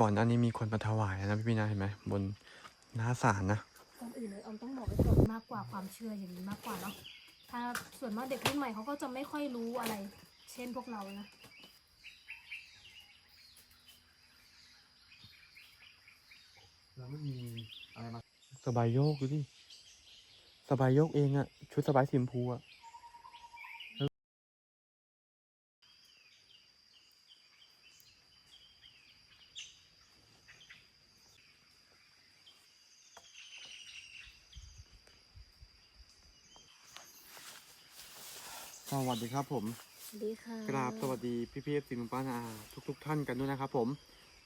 ก่อนหน้านี้มีคนมาถวายนะพี่พี่นะเห็นไหมบนหน้าศาลนะก่อนอื่นเลยออมต้องบอกไว้ก่อนมากกว่าความเชื่ออย่างนี้มากกว่าเนาะถ้าส่วนมากเด็กรุ่นใหม่เขาก็จะไม่ค่อยรู้อะไร เช่นพวกเรานะแล้วไม่มีอะไรมาสบายโยกดูดิสบายโยกเองอะชุดสบายสีชมพูอะ วัสดีครับผมสวัสดีค่ะกราบสวัสดีพี่พี่ๆสิงห์ป้านาทุกทุกๆท่านกันด้วยนะครับ ผม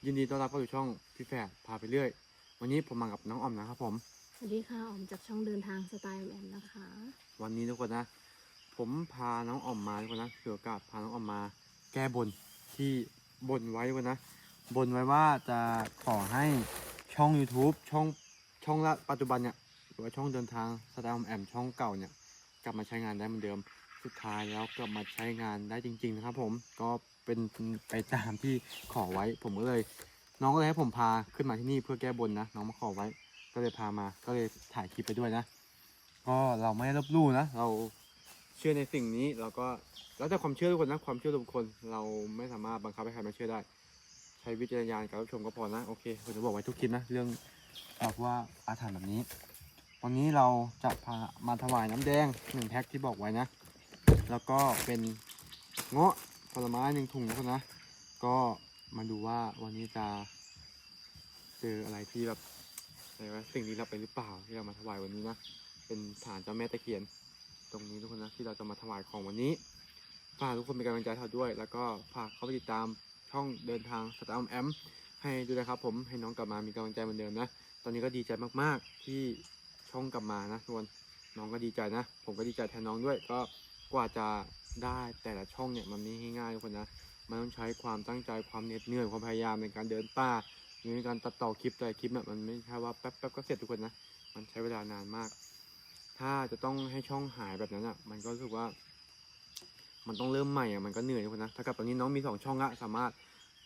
ยินดีต้อนรับเข้าสู่ช่องพี่แฝดพาไปเรื่อย วันนี้ผมมากับน้องออมนะครับ ผมสวัสดีค่ะออมจากช่องเดินทางสไตล์แอนนะคะ วันนี้ทุกคนนะ ผมพาน้องออมมาทุกคนนะเกี่ยวกับพาน้องออมมา แก้บนที่บนไว้ทุกคนนะบนไว้ว่าจะขอให้ช่อง YouTube ช่องช่องละปัจจุบันเนี่ยหรือว่าช่องเดินทางสไตล์ออมแอมช่องเก่าเนี่ยกลับมาใช้งานได้เหมือนเดิม สุดท้ายแล้วกลับมาใช้งานได้จริง ๆ นะครับ ผมก็เป็นไปตามที่ขอไว้ ผมก็เลย น้องก็เลยให้ผมพาขึ้นมาที่นี่เพื่อแก้บนนะน้องมาขอไว้ ก็เลยพามาก็เลยถ่ายคลิปไปด้วยนะ ก็เราไม่ได้ลบลู่นะ เราเชื่อในสิ่งนี้เราก็แล้วแต่ความเชื่อทุกคนนะความเชื่อทุกคน เราไม่สามารถบังคับให้ใครมาเชื่อได้ ใช้วิจารณญาณการรับชมก็พอนะโอเคผมจะบอกไว้ทุกคลิปนะเรื่องบอกว่าอาถรรพ์แบบนี้วันนี้เราจะพามาถวายน้ำแดงหนึ่งแพ็คที่บอกไว้นะ แล้วก็เป็นเงาะผลไม้หนึ่งถุงนะนะ ก็มาดูว่าวันนี้จะเจออะไรที่แบบอะไรวะสิ่งลี้ลับไปหรือเปล่าที่เรามาถวายวันนี้นะ เป็นฐานเจ้าแม่ตะเคียน ตรงนี้ทุกคนนะที่เราจะมาถวายของวันนี้ฝากทุกคนเป็นกำลังใจเราด้วย แล้วก็ฝากเข้าไปติดตามช่องเดินทางสตาร์มแอมให้ด้วยนะครับผมให้น้องกลับมามีกำลังใจเหมือนเดิมนะ ตอนนี้ก็ดีใจมากๆที่ช่องกลับมานะทุกคนน้องก็ดีใจนะ ผมก็ดีใจแทนน้องด้วยก็ กว่าจะได้แต่ละช่องเนี่ยมันไม่ง่ายๆทุกคนนะ มันต้องใช้ความตั้งใจความเหน็ดเหนื่อยความพยายามในการเดินป่าในการตัดต่อคลิปแต่คลิปเนี่ยมันไม่ใช่ว่าแป๊บๆก็เสร็จทุกคนนะ มันใช้เวลานานมาก ถ้าจะต้องให้ช่องหายแบบนั้นอะ มันก็รู้สึกว่า มันต้องเริ่มใหม่อะมันก็เหนื่อยทุกคนนะ ถ้ากับตอนนี้น้องมีสองช่องละสามารถ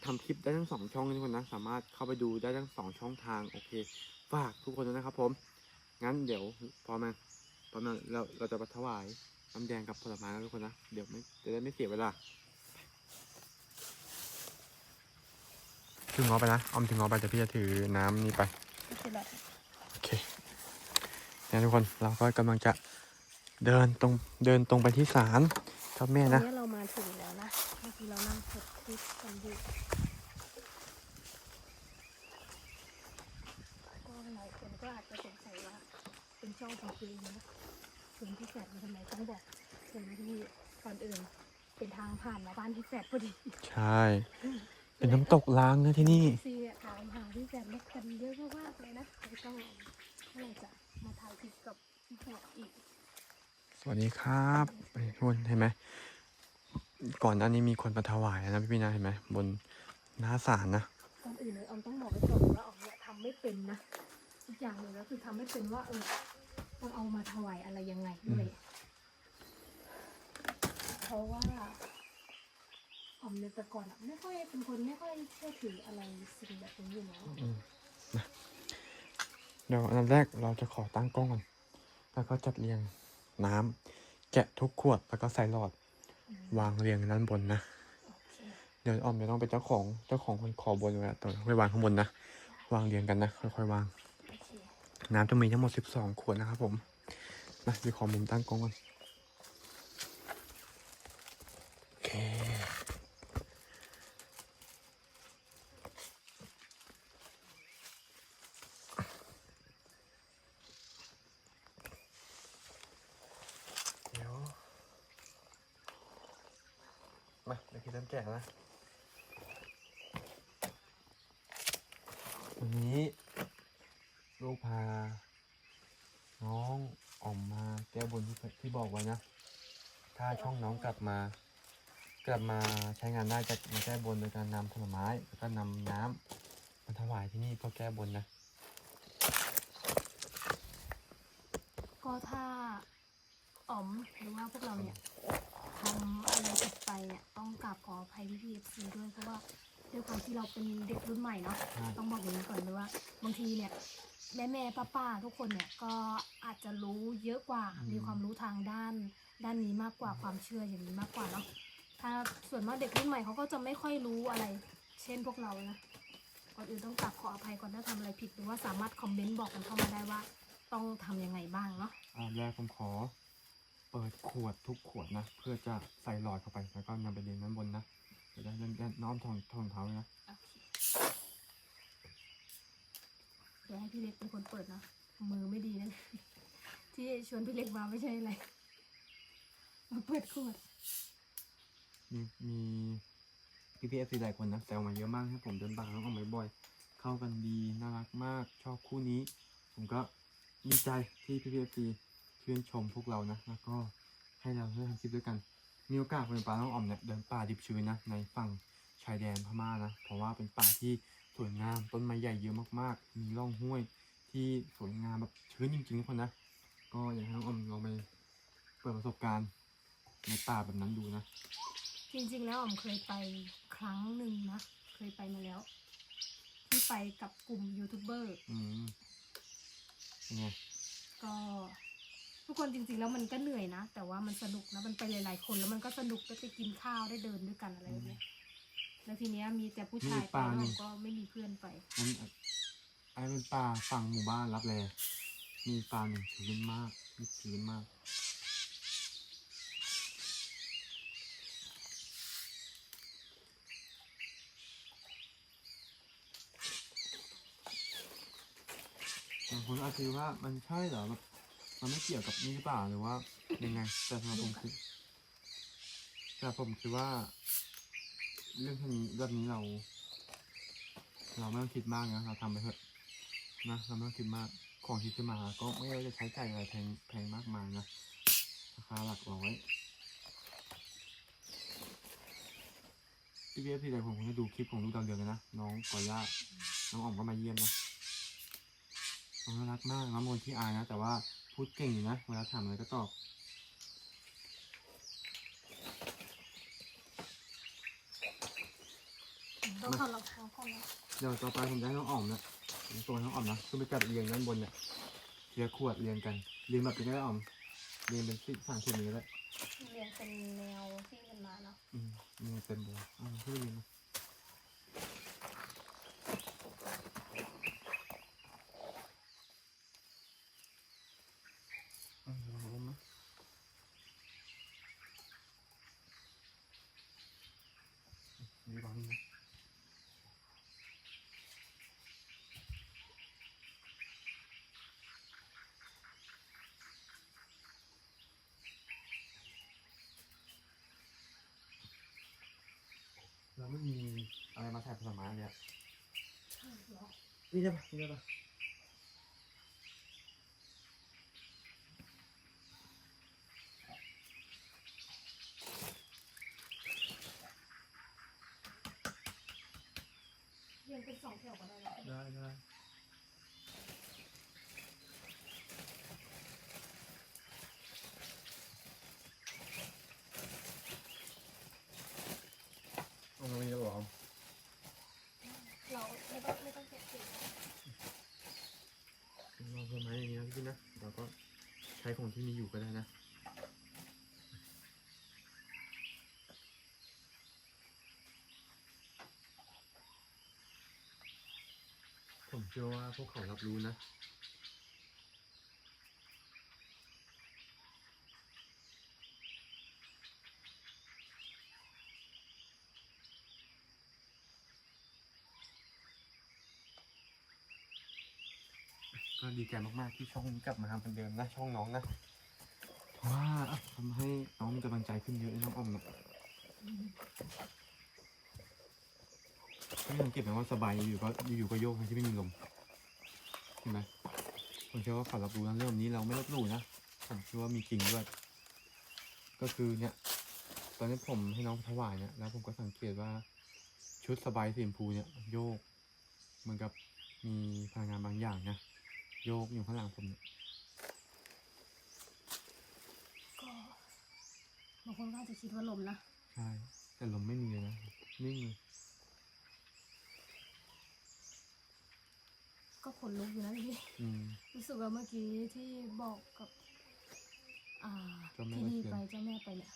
ทำคลิปได้ทั้งสองช่องทุกคนนะ สามารถเข้าไปดูได้ทั้งสองช่องทางโอเค ฝากทุกคนด้วยนะครับผม งั้นเดี๋ยวพอมาพอมาเราเราจะไปถวาย น้ำแดงกับผลไม้แล้วทุกคนนะ เดี๋ยวไม่จะได้ไม่เสียเวลาถึงงอไปนะออมถึงงอไปแต่พี่จะถือน้ำนี่ไปไม่เป็นไรโอเคเนี่ยทุกคนเราก็กำลังจะเดินตรงเดินตรงไปที่ศาลเจ้าแม่ตอนนะนี้เรามาถึงแล้วนะเมื่อกี้เรานั่งกดคลิปกันอยู่ก็หลายคนก็อาจจะสงสัยว่าเป็นช่องของตัวเองนะส่ วนที่แฟดทำไมต้องบอกส่วนที่ก่อนอื่น เป็นทางผ่านมาบ้านที่แฟดพอดีใช่ เป็นน้ำตกล้างนะที่นี่ซีอะถามหาพี่แฟดเล็กกันเยอะมากๆเลยนะแล้วก็เมื่อไหร่จะมาถ่ายคลิปกับพี่แฟดอีก สวัสดีครับทุกคนเห็นไหมก่อนหน้านี้มีคนมาถวายนะพี่พี่นะเห็นไหมบนหน้าศาลนะก่อนอื่นเลยออมต้องบอกไว้ก่อนว่าออมเนี่ยทำไม่เป็นนะอีกอย่างหนึ่งก็คือทำไม่เป็นว่าเออ ต้องเอามาถวายอะไรยังไงด้วยเพราะว่าออมเนี่ยแต่ก่อนอะไม่ค่อยเป็นคนไม่ค่อยเชื่อถืออะไรสิ่งแบบนี้อยู่แล้วเดี๋ยวอันดับแรกเราจะขอตั้งกล้องก่อน แล้วก็จัดเรียงน้ำแกะทุกขวดแล้วก็ใส่หลอดวางเรียงด้านบนนะ โอเคเดี๋ยวออมจะต้องเป็นเจ้าของเจ้าของคนขอบนไว้อะต่อค่อยวางข้างบนนะ วางเรียงกันนะ ค่อยๆวางโอเค น้ำจะมีทั้งหมด 12 ขวดนะครับผมมาดูขอมุมตั้งกล้องก่อนโอเคเดี๋ยวมาเดี๋ยวพี่เริ่มแกะแล้วนะ วันนี้ ลูกพา น้องออกมาแก้บนที่ที่บอกไว้นะ ถ้าช่องน้องกลับ มา กลับมาใช้งานได้จะมาแก้บนโดยการนำผลไม้แล้วก็นำน้ำมาถวายที่นี่เพื่อแก้บนนะ ก็ถ้าอ๋อมหรือว่าพวกเราเนี่ยทำอะไรผิดไปเนี่ยต้องกราบขออภัยพี่พีเอฟซีด้วยเพราะว่าด้วยความที่เราเป็นเด็กรุ่นใหม่เนาะใช่ ต้องบอกอย่างนี้ก่อนเลยว่าบางทีเนี่ยแม่แม่ป้าป้าๆทุกคนเนี่ยก็อาจจะรู้เยอะกว่ามีความรู้ทางด้าน ด้านนี้มากกว่าความเชื่ออย่างนี้มากกว่าเนาะถ้าส่วนมากเด็กรุ่นใหม่เขาก็จะไม่ค่อยรู้อะไร เช่นพวกเรานะก่อนอื่นต้องกราบขออภัยก่อนถ้าทำอะไรผิดหรือว่าสามารถคอมเมนต์บอกกันเข้ามาได้ว่า ต้องทำยังไงบ้างเนาะอันแรกผมขอ เปิดขวดทุกขวดนะ เพื่อจะใส่หลอดเข้าไปแล้วก็นำไปเรียงด้านบนนะเดี๋ยวได้ด้านน้อมทองทองเท้าเลยนะเดี๋ยวให้พี่เล็กเป็นคนเปิดนะมือไม่ดีนั่นที่ชวนพี่เล็กมาไม่ใช่อะไรมา เปิดขวดมีมีพี่พีเอฟซีหลายคนนะแซวมาเยอะมากให้ผมเดินบางน้องออกมาบ่อยๆเข้ากันดีน่ารักมากชอบคู่นี้ ผมก็ดีใจที่พี่พีเอฟซีชื่นชมพวกเรานะแล้วก็ให้เราได้ทำคลิปด้วยกัน มีโอกาสเป็นปลาน้องออมเนี่ยเดินป่าดิบชื้นนะในฝั่งชายแดนพม่านะเพราะว่าเป็นป่าที่สวยงามต้นไม้ใหญ่เยอะมากๆ มีร่องห้วยที่สวยงามแบบชื้นจริงๆทุกคนนะ ก็อยากให้น้องออมลองไปเปิดประสบการณ์ ในป่าแบบนั้นดูนะ จริงๆ แล้วอ๋อมเคยไปครั้งหนึ่งนะ เคยไปมาแล้ว ที่ไปกับกลุ่มยูทูบเบอร์ อืมเป็นไงก็ทุกคนจริงๆ แล้วมันก็เหนื่อยนะ แต่ว่ามันสนุกนะ มันไปหลายๆ คนแล้วมันก็สนุกได้ไปกินข้าวได้เดินด้วยกันอะไรแบบเนี้ย แล้วทีเนี้ยมีแต่ผู้ชายไปแล้วผมก็ไม่มีเพื่อนไป มันไอ้เป็นป่าฝั่งหมู่บ้านรับแลมีป่าหนึ่งชื้นมากมีชื้นมาก บางคนอาจจะคิดว่ามันใช่เหรอแบบมันไม่เกี่ยวกับนี่หรือเปล่าหรือว่ายังไงแต่สำหรับผมคือแต่ผมคิดว่า เรื่องพวกนี้แบบนี้เรา เราไม่ต้องคิดมากนะเราทำไปเถอะนะเราไม่ต้องคิดมากของที่ขึ้นมาก็ไม่ได้จะใช้จ่ายอะไรแพงแพงมากมายนะราคาหลักร้อยพี่เบียพี่ใดผมคงจะดูคลิปของลูกดาวเรืองกันนะน้องกอย่าน้องอ๋อมก็มาเยี่ยมนะ น้องน่ารักมากน้องมนที่อายนะ แต่ว่าพูดเก่งอยู่นะเวลาถามอะไรก็ตอบต้องเข้าเราเข้าเข้านะเดี๋ยวต่อไปผมจะให้น้องอ๋อมนะผมตัวน้องอ๋อมนะขึ้นไปจัดเรียงด้านบนเนี่ยเรียงขวดเรียงกันเรียงแบบนี้ก็ได้อ๋อมเรียงเป็นสิบสามขวดนี้ก็ได้เรียนเป็นแนวที่กันมาเนาะอืมนี่เต็มบัวอ่าขึ้นไปเรียงนะอ่าลองลงนะมีบางนะ เราไม่มีอะไรมาถ่ายผลไม้เลยอะใช่เหรอนี่ได้ปะนี่ได้ปะเรียนเป็นสองแถวก็ได้นะได้ได้เอามาไม่ได้หรอ เราไม่ต้องไม่ต้องเก็บเก็บ ต้นไม้อย่างนี้นะพี่นะเราก็ใช้ของที่มีอยู่ก็ได้นะผมเชื่อว่าพวกเขารับรู้นะ ใจมากๆที่ช่องนี้กลับมาทำเป็นเดิมนะช่องน้องนะเพราะว่าทำให้น้องมีกำลังใจขึ้นเยอะเลยน้องออมนะที่สังเกตไหมว่าสบายอยู่ก็อยู่ก็โยกทั้งที่ไม่มีลมเห็นไหมผมเชื่อว่าเขารับรู้นะเรื่องนี้เราไม่ลบหลู่นะผมเชื่อว่ามีจริงด้วยก็คือเนี่ย ตอนนี้ผมให้น้องถวายเนี่ยแล้วผมก็สังเกตว่าชุดสบายสีชมพูเนี่ยโยกเหมือนกับมีพลังงานบางอย่างนะ โยกอยู่ข้างหลังผมเนี่ยก็บางคนก็จะคิดว่าลมนะใช่แต่ลมไม่มีเลยนะนิ่งเลยก็ขนลุกอยู่นะพี่รู้สึกว่าเมื่อกี้ที่บอกกับ อ่าที่ตะนี่ไปเจ้าแม่ไปเนี่ย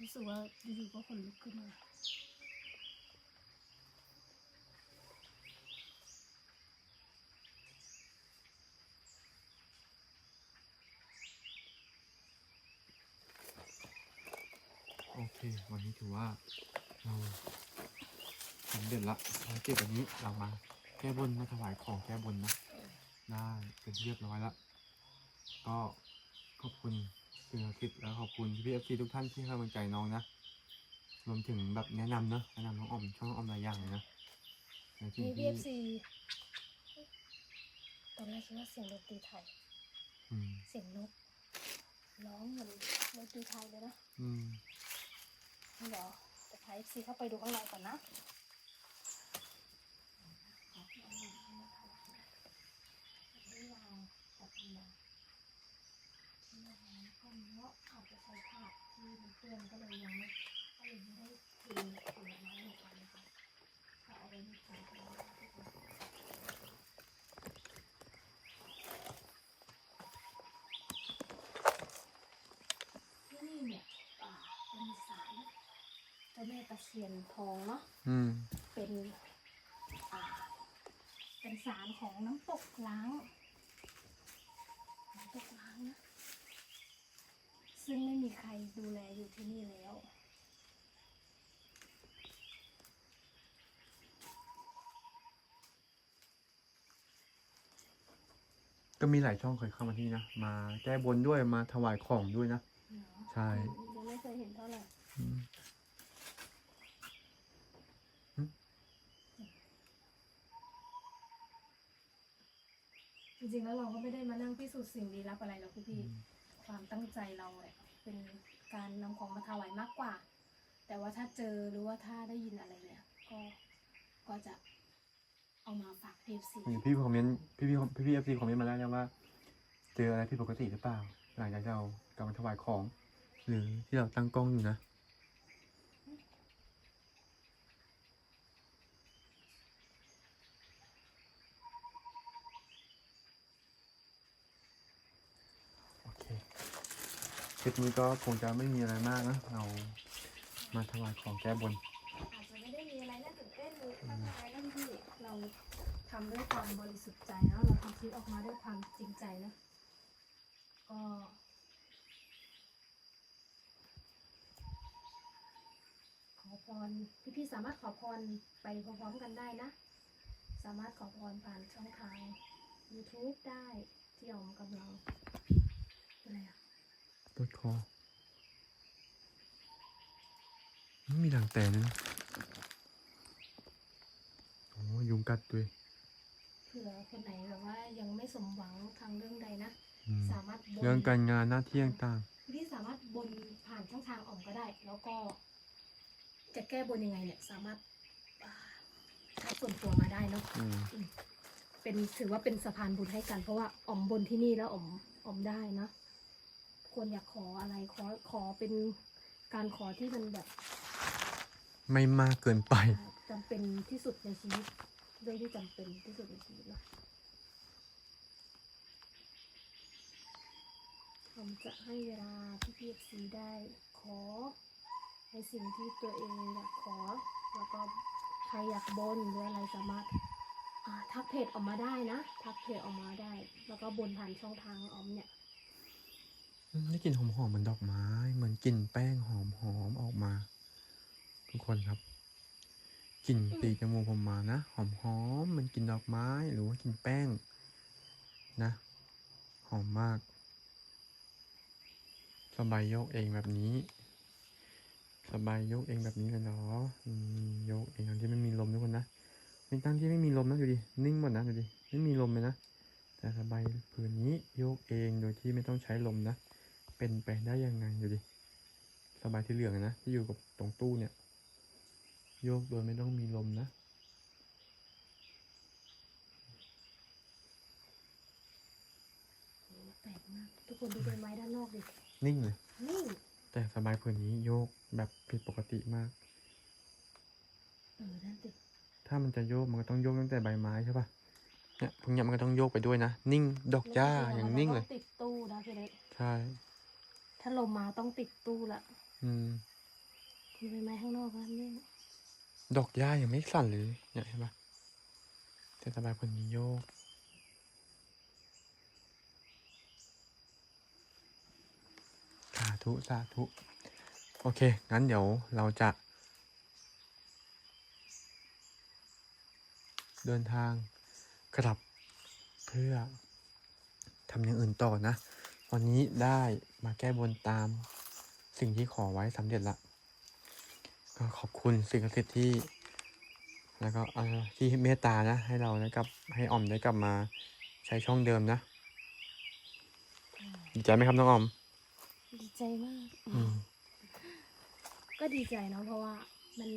รู้สึกว่าอยู่ๆก็ขนลุกขึ้นเลย ถือว่าเราสำเร็จละภารกิจวันนี้เรามาแก้บนมาถวายของแก้บนนะได้เป็นที่เรียบร้อยแล้วก็ขอบคุณสิ่งศักดิ์สิทธิ์แล้วขอบคุณพี่เอฟซีทุกท่านที่ให้กำลังใจน้องนะรวมถึงแบบแนะนำเนอะแนะนำน้องออมช่องน้องออมหลายอย่างเลยนะในสิ่งมี ที่ BFC ตอนแรกคิดว่าเสียงดนตรีไทย อืมเสียงนกร้องเหมือนดนตรีไทยเลยนะ อืม เดี๋ยวจะพา FC เข้าไปดูข้างในก่อนนะเนาจะใช้ถาดที่มันเปื้อนก็เลยยังไม่ก็เลยไม่ได้เทผลไม้ลงไปนะคะก็เอาไว้ในถาดก่อนนะคะที่นี่เนี่ยอ่าเป็นศาลเจ้า แม่ตะเคียนทองเนาะอืม เป็นอ่าเป็นสารของน้ำตกล้างน้ำตกล้างนะ ซึ่งไม่มีใครดูแลอยู่ที่นี่แล้ว ก็มีหลายช่องเคยเข้ามาที่นี่นะมาแก้บนด้วยมาถวายของด้วยนะใช่ ยังไม่เคยเห็นเท่าไหร่ อืม ริงๆแล้วเราก็ไม่ได้มานั่งพิสูจน์สิ่งลี้ลับอะไรหรอกพี่ๆความตั้งใจเราเนี่ยเป็นการนำของมาถวายมากกว่า แต่ว่าถ้าเจอหรือว่าถ้าได้ยินอะไรเนี่ย ก็ก็จะเอามาฝากพีซีมีพี่คอมเมนต์พี่พี่พี่พี่เอฟซีคอมเมนต์มาแล้วยังว่า เจออะไรผิดปกติหรือเปล่า หลังจากที่เรากำลังถวายของ หรือที่เราตั้งกล้องอยู่นะ โอเค ค ลิปนี้ก็คงจะไม่มีอะไรมากนะเรามาถวายของแก้บนอาจจะไม่ได้มีอะไรน่าตื่นเต้นหรือมากมายนะพี่เราทำด้วยความบริสุทธิ์ใจเนาะเราทำคลิปออกมาด้วยความจริงใจนะก็ขอพรพี่ๆสามารถขอพรไปพร้อมๆกันได้นะ สามารถขอพรผ่านช่องทาง YouTube ได้ที่ออมกำลังเป็นอะไรอะ ปวดคอไม่มีรังแต่เลยนะโอ้ยุงกัดด้วยเผื่อคนไหนแบบว่ายังไม่สมหวังทางเรื่องใดนะ อืมสามารถบนเรื่องการงานหน้าที่ต่างพี่สามารถบนผ่านช่องทางออกก็ได้ แล้วก็ จะแก้บนยังไงเนี่ย สามารถอ่าทักส่วนตัวมาได้เนาะ ๆอืมเป็นถือว่าเป็นสะพานบุญให้กัน เพราะว่าออมบนที่นี่แล้วออมออมได้นะ ควรอยากขออะไรขอขอเป็นการขอที่มันแบบไม่มากเกินไปจำเป็นที่สุดในชีวิตเรื่องที่จำเป็นที่สุดในชีวิตเนาะผมจะให้เวลาพี่พีเอฟซีได้ขอ ในสิ่งที่ตัวเองอยากขอ แล้วก็ใครอยากบนหรืออะไรสามารถอ่าทักเพจออกมาได้นะ ทักเพจออกมาได้ แล้วก็บนผ่านช่องทางออมเนี่ยอืม ได้กลิ่นหอมๆเหมือนดอกไม้ เหมือนกลิ่นแป้งหอมๆออกมา ทุกคนครับกลิ่นตีจมูกผมมานะหอมๆเหมือนกลิ่นดอกไม้หรือว่ากลิ่นแป้ง นะ หอมมากสบายโยกเองแบบนี้ สบายโยกเองแบบนี้เลยเนาะโยกเองทั้งที่ไม่มีลมทุกคนนะเป็นตั้งที่ไม่มีลมนะดูดินิ่งหมดนะดูดิไม่มีลมเลยนะแต่สบายผืนนี้โยกเองโดยที่ไม่ต้องใช้ลมนะ เป็นไปได้ยังไงดูดิสบายที่เหลืองอะนะที่อยู่กับตรงตู้เนี่ย โยกโดยไม่ต้องมีลมนะโอ้แปลกมากทุกคนดูใบไม้ด้านนอกดินิ่งเลยนี่แต่สบายผืนนี้โยกแบบผิดปกติมาก เออนั่นสิถ้ามันจะโยกมันก็ต้องโยกตั้งแต่ใบไม้ใช่ปะเนี่ยพวกเนี้ยมันก็ต้องโยกไปด้วยนะ นิ่งดอกหญ้าไม่อย่างใช่นิ่งมัเลยต้องติดตู้นะพี่เล็กใช่ ถ้าลมมาต้องติดตู้ละอืมทีไปไม้ข้างนอกนะนี่ดอกหญ้ายังไม่สั่นเลยเนี่ยเห็นปะแต่สบายคนนี้โยกสาธุสาธุ โอเค งั้นเดี๋ยวเราจะ เดินทางกลับเพื่อทำอย่างอื่นต่อนะ วันนี้ได้มาแก้บนตามสิ่งที่ขอไว้สำเร็จละ ก็ขอบคุณสิ่งศักดิ์สิทธิ์ที่ แล้วก็เอ่อที่เมตตานะ ให้เราได้กลับ ให้ออมได้กลับมาใช้ช่องเดิมนะ ดีใจไหมครับน้องออม ดีใจมาก อืม ก็ดีใจเนาะเพราะว่ามัน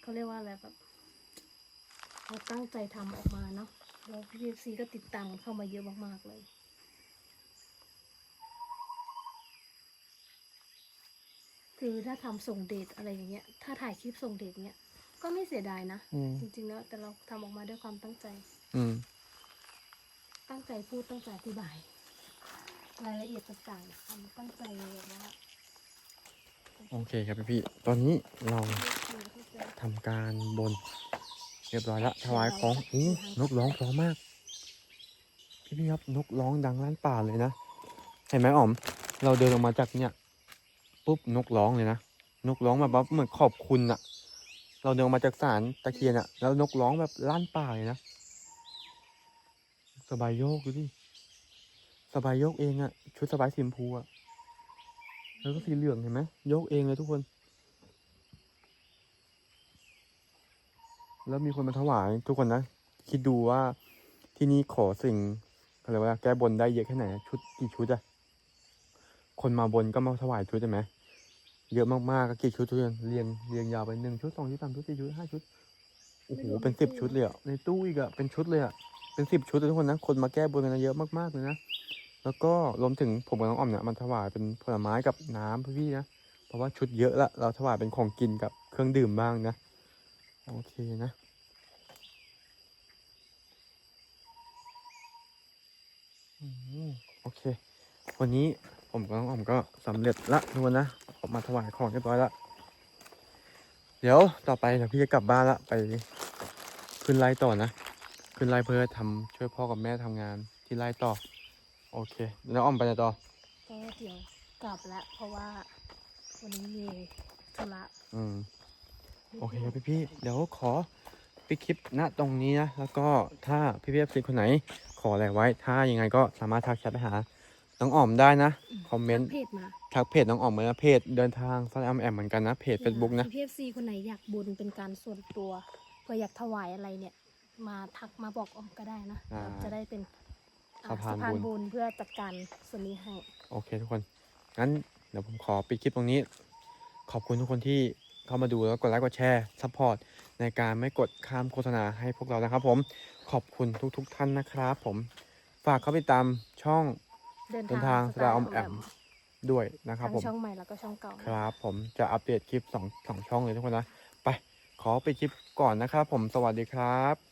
เขาเรียกว่าอะไรแบบเราตั้งใจทำออกมาเนาะแล้วพีเอฟซีก็ติดตามกันเข้ามาเยอะมากๆเลย คือถ้าทำส่งเดทอะไรอย่างเงี้ย ถ้าถ่ายคลิปส่งเดทเงี้ย ก็ไม่เสียดายนะ อืม จริงๆแล้วแต่เราทำออกมาด้วยความตั้งใจ อืม ตั้งใจพูดตั้งใจอธิบาย รายละเอียดต่างๆทำตั้งใจแบบว่าโอเคครับพี่ๆตอนนี้เราเข้าใจทำการบน เรียบร้อยละถวายของอู้นกร้องเพราะมาก พี่พี่ๆครับนกร้องดังลั่นป่าเลยนะ เห็นไหมอ๋อม เราเดินออกมาจากเนี่ย ปุ๊บนกร้องเลยนะนกร้องมาแบบเหมือนขอบคุณอะเราเดินมาจากศาลตะเคียนอะแล้วนกร้องแบบลั่นป่าเลยนะสบายโยกดูดิสบายโยกเองอะชุดสบายสีชมพูอะแล้วก็สีเหลืองเห็นไหมโยกเองเลยทุกคน แล้วมีคนมาถวายทุกคนนะคิดดูว่าที่นี่ขอสิ่งอะไรวะแก้บนได้เยอะแค่ไหนชุดกี่ชุดอะ คนมาบนก็มาถวายชุดใช่ไหมเยอะมากๆก็กี่ชุดทุกคนเรียงเรียงยาวไปหนึ่งชุดสองชุดสามชุดสี่ชุดห้าชุดโอ้โหเป็นสิบชุดเลยอะในตู้อีกอะเป็นชุดเลยอะเป็นสิบชุดเลยทุกคนนะคนมาแก้บนกันเยอะมากๆเลยนะแล้วก็รวมถึงผมกับน้องอ้อมเนี่ยมันถวายเป็นผลไม้กับน้ำพี่ๆนะเพราะว่าชุดเยอะละเราถวายเป็นของกินกับเครื่องดื่มบ้างนะโอเคนะอืมโอเค วันนี้ ผมกับน้องอ๋อมก็สำเร็จละทุกคนนะออกมาถวายของเรียบร้อยละเดี๋ยวต่อไปเดี๋ยวพี่จะกลับบ้านละไปขึ้นไล่ต่อนะขึ้นไล่เพื่อทำช่วยพ่อกับแม่ทำงานที่ไล่ต่อ โอเคแล้วอ้อมไปไหนต่อก็เดี๋ยวกลับแล้วเพราะว่าวันนี้มีธุระอืมโอเคครับพี่พี่ๆเดี๋ยวขอปิดคลิปณตรงนี้นะแล้วก็ถ้าพี่พี่เอฟซีคนไหนขออะไรไว้ ถ้ายังไงก็สามารถทักแชทไปหา น้องอ๋อมได้นะ คอมเมนต์ เพจมาทักเพจน้องอ๋อมเหมือนนะเพจเดินทางสแลมแอมเหมือนกันนะ เพจ Facebook นะพีเอฟซีคนไหนอยากบุญเป็นการส่วนตัวเพื่ออยากถวายอะไรเนี่ย มาทักมาบอกออมก็ได้นะ อ่าเราจะได้เป็นอ่สะพานบุญ บุญเพื่อจัดการส่วนนี้ให้ โอเคทุกคน งั้นเดี๋ยวผมขอปิดคลิปตรงนี้ ขอบคุณทุกคนที่เข้ามาดูแล้วกดไลค์กดแชร์ซัพพอร์ตในการไม่กดข้ามโฆษณาให้พวกเรานะครับผม ขอบคุณทุกๆทท่านนะครับผม ฝากเข้าไปตามช่อง เดินเดินทาทางงสสไตตาล์ร์ออออมมแอแอมมด้วยนะครับทั้งผมช่องใหม่แล้วก็ช่องเก่าครับ ผมจะอัปเดตคลิปสองสองช่องเลยทุกคนนะ ไปขอไปดคลิปก่อนนะครับผมสวัสดีครับ